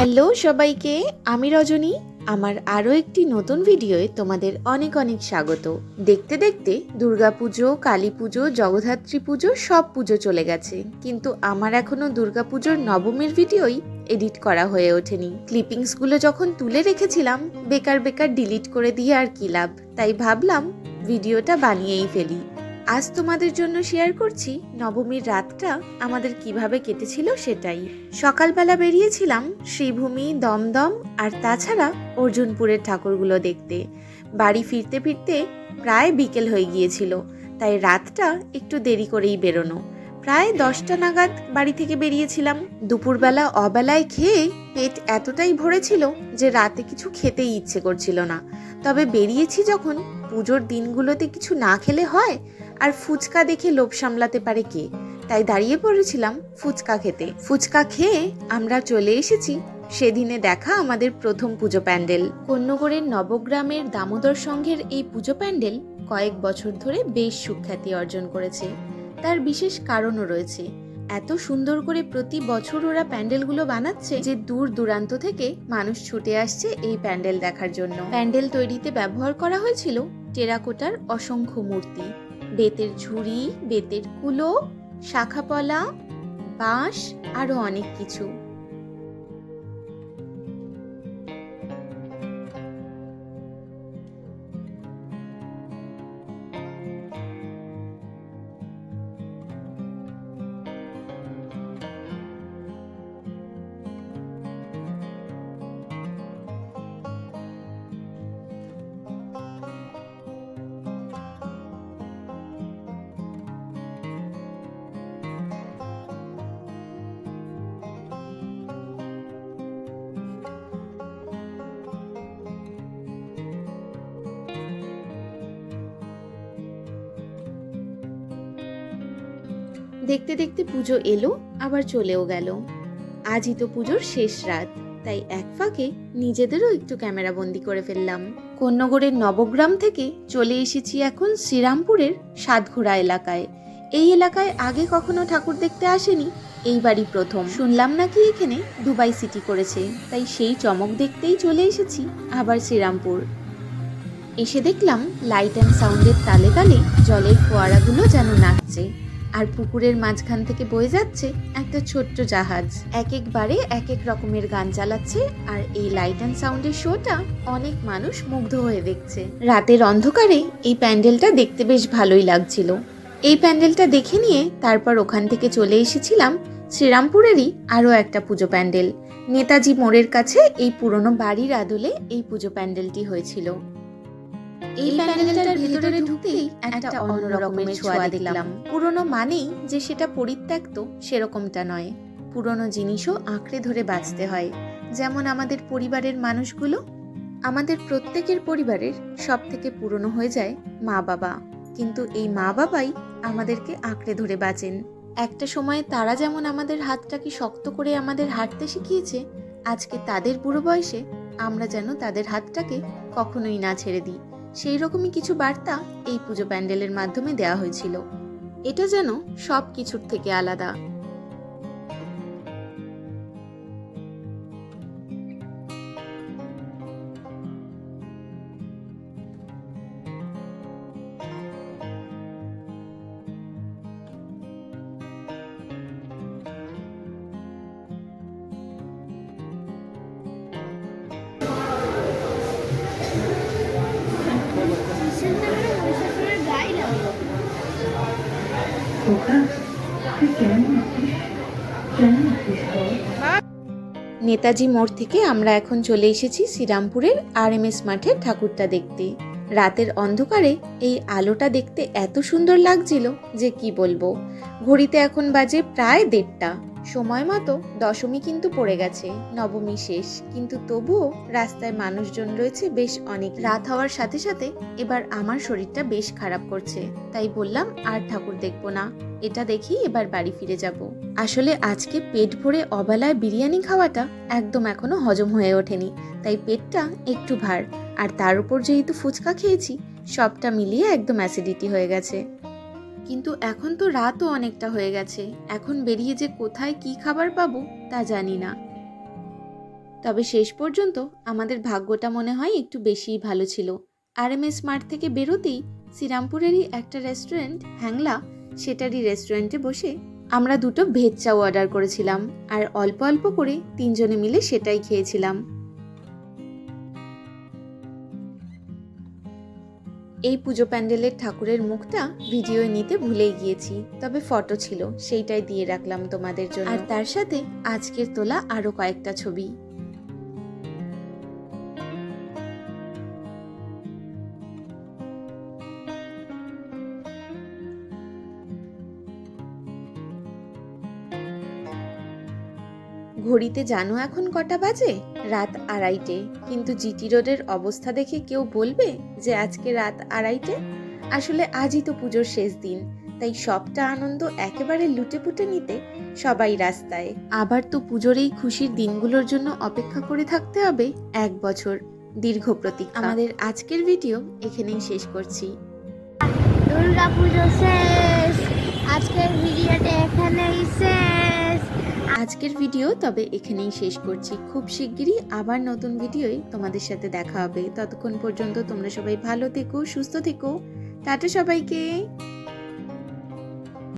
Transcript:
Hello সবাইকে, আমি রজনী। আমার আরও একটি নতুন ভিডিওয়ে তোমাদের অনেক অনেক স্বাগত। দেখতে দেখতে দুর্গাপুজো কালী পুজো জগদ্ধাত্রী পুজো সব পুজো চলে গেছে। কিন্তু আমার এখনও দুর্গাপুজোর নবমীর ভিডিওই এডিট করা হয়ে ওঠেনি। ক্লিপিংসগুলো যখন তুলে রেখেছিলাম, বেকার বেকার ডিলিট করে দিয়ে আর কি লাভ। তাই ভাবলাম ভিডিওটা বানিয়েই ফেলি। আজ তোমাদের জন্য শেয়ার করছি নবমীর রাতটা আমাদের কীভাবে কেটেছিল সেটাই। সকালবেলা বেরিয়েছিলাম শ্রীভূমি, দমদম আর তাছাড়া অর্জুনপুরের ঠাকুরগুলো দেখতে। বাড়ি ফিরতে ফিরতে প্রায় বিকেল হয়ে গিয়েছিল, তাই রাতটা একটু দেরি করেই বেরোনো। প্রায় দশটা নাগাদ বাড়ি থেকে বেরিয়েছিলাম। দুপুরবেলা অবেলায় খেয়ে পেট এতটাই ভরেছিল যে রাতে কিছু খেতেই ইচ্ছে করছিল না। তবে বেরিয়েছি যখন, পুজোর দিনগুলোতে কিছু না খেলে হয় আর ফুচকা দেখে লোভ সামলাতে পারে কে? তাই দাঁড়িয়ে পড়েছিলাম ফুচকা খেতে। ফুচকা খেয়ে আমরা চলে এসেছি সেদিনে দেখা আমাদের প্রথম পুজো প্যান্ডেল। কন্যগড়ের নবগ্রামের দামোদর সংঘের এই পুজো প্যান্ডেল কয়েক বছর ধরে বেশ সুখ্যাতি অর্জন করেছে। তার বিশেষ কারণও রয়েছে। এত সুন্দর করে প্রতি বছর ওরা প্যান্ডেলগুলো বানাচ্ছে যে দূর দূরান্ত থেকে মানুষ ছুটে আসছে এই প্যান্ডেল দেখার জন্য। প্যান্ডেল তৈরিতে ব্যবহার করা হয়েছিল টেরাকোটার অসংখ্য মূর্তি। বেতের ঝুড়ি বেতের কুলো শাখাপলা বাঁশ আরও অনেক কিছু। দেখতে দেখতে পুজো এলো, আবার চলেও গেল। আজই তো পুজোর শেষ রাত, তাই এক ফাঁকে নিজেদেরও একটু ক্যামেরা বন্দি করে ফেললাম। কন্যগড়ের নবগ্রাম থেকে চলে এসেছি এখন শ্রীরামপুরের সাতঘোড়া এলাকায়। এই এলাকায় আগে কখনো ঠাকুর দেখতে আসেনি, এইবারই প্রথম। শুনলাম নাকি এখানে দুবাই সিটি করেছে, তাই সেই চমক দেখতেই চলে এসেছি আবার শ্রীরামপুর। এসে দেখলাম লাইট অ্যান্ড সাউন্ডের তালে তালে জলের ফোয়ারাগুলো যেন নাচছে। আর পুকুরের মাঝখান থেকে বয়ে যাচ্ছে একটা ছোট্ট জাহাজ। এক একবারে এক এক রকমের গান চালাচ্ছে আর এই লাইট অ্যান্ড সাউন্ডের শোটা অনেক মানুষ মুগ্ধ হয়ে দেখছে। রাতের অন্ধকারে এই প্যান্ডেলটা দেখতে বেশ ভালোই লাগছিল। এই প্যান্ডেলটা দেখে নিয়ে তারপর ওখান থেকে চলে এসেছিলাম শ্রীরামপুরেরই আরও একটা পুজো প্যান্ডেল। নেতাজি মোড়ের কাছে এই পুরনো বাড়ির আদলে এই পুজো প্যান্ডেলটি হয়েছিল। এই প্যান্ডেলটার ভিতরে ঢুকতেই একটা অন্য রকমের ছোঁয়া দেখলাম। পুরনো মানেই যে সেটা পরিত্যক্ত সেরকমটা নয়। পুরনো জিনিসও আঁকড়ে ধরে বাঁচতে হয়। যেমন আমাদের পরিবারের মানুষগুলো আমাদের প্রত্যেকের পরিবারের সব থেকে পুরনো হয়ে যায় মা বাবা। কিন্তু এই মা বাবাই আমাদেরকে আঁকড়ে ধরে বাঁচেন। একটা সময় তারা যেমন আমাদের হাতটাকে শক্ত করে আমাদের হাঁটতে শিখিয়েছে আজকে তাদের বুড়ো বয়সে আমরা যেন তাদের হাতটাকে কখনোই না ছেড়ে দিই। সেই রকমই কিছু বার্তা এই পুজো প্যান্ডেলের মাধ্যমে দেওয়া হয়েছিল। এটা যেন সব কিছুর থেকে আলাদা। নেতাজি মোড় থেকে আমরা এখন চলে এসেছি শ্রীরামপুরের আর এম এস মাঠের ঠাকুরটা দেখতে। রাতের অন্ধকারে এই আলোটা দেখতে এত সুন্দর লাগছিল যে কি বলব? ঘড়িতে এখন বাজে প্রায় দেড়টা। সময় মতো দশমী কিন্তু পড়ে গেছে, নবমী শেষ। কিন্তু তবুও রাস্তায় মানুষজন রয়েছে বেশ অনেক। রাত হওয়ার সাথে সাথে এবার আমার শরীরটা বেশ খারাপ করছে। তাই বললাম, আর ঠাকুর দেখব না। এটা দেখি এবার বাড়ি ফিরে যাব। আসলে আজকে পেট ভরে অবেলায় বিরিয়ানি খাওয়াটা একদম এখনও হজম হয়ে ওঠেনি। তাই পেটটা একটু ভার। আর তার উপর যেহেতু ফুচকা খেয়েছি, সবটা মিলিয়ে একদম অ্যাসিডিটি হয়ে গেছে। কিন্তু এখন তো রাতও অনেকটা হয়ে গেছে। এখন বেরিয়ে যে কোথায় কি খাবার পাবো, তা জানি না। তবে শেষ পর্যন্ত আমাদের ভাগ্যটা মনে হয় একটু বেশিই ভালো ছিল। আর এম এস মার্ট থেকে বেরোতেই শ্রীরামপুরেরই একটা রেস্টুরেন্ট, হ্যাংলা, সেটারই রেস্টুরেন্টে বসে আমরা দুটো ভেজ চাও অর্ডার করেছিলাম। আর অল্প অল্প করে তিনজনে মিলে সেটাই খেয়েছিলাম। এই পুজো প্যান্ডেলের ঠাকুরের মুখটা ভিডিও নিতে ভুলেই গিয়েছি, তবে ফটো ছিল, সেইটাই দিয়ে রাখলাম তোমাদের জন্য। আর তার সাথে আজকের তোলা আরও কয়েকটা ছবি। ঘড়িতে জানো এখন কটা বাজে? রাত আড়াইটে। কিন্তু জিটি রোডের অবস্থা দেখে কেউ বলবে যে আজকে রাত আড়াইটে? আসলে আজই তো পুজোর শেষ দিন, তাই সবটা আনন্দ একেবারে লুটে পুটে নিতে সবাই রাস্তায়। আবার তো পুজোর এই খুশির দিনগুলোর জন্য অপেক্ষা করে থাকতে হবে এক বছর, দীর্ঘ প্রতীক্ষা। আমাদের আজকের ভিডিও এখানেই শেষ করছি। দুর্গা পুজো শেষ, আজকের ভিডিওটা এখানেই শেষ। আজকের ভিডিও, তবে এখানেই শেষ করছি। খুব শিগগিরই আবার নতুন ভিডিওই তোমাদের সাথে দেখা হবে। ততক্ষণ পর্যন্ত তোমরা সবাই ভালো থেকো, সুস্থ থেকো। টাটা সবাইকে।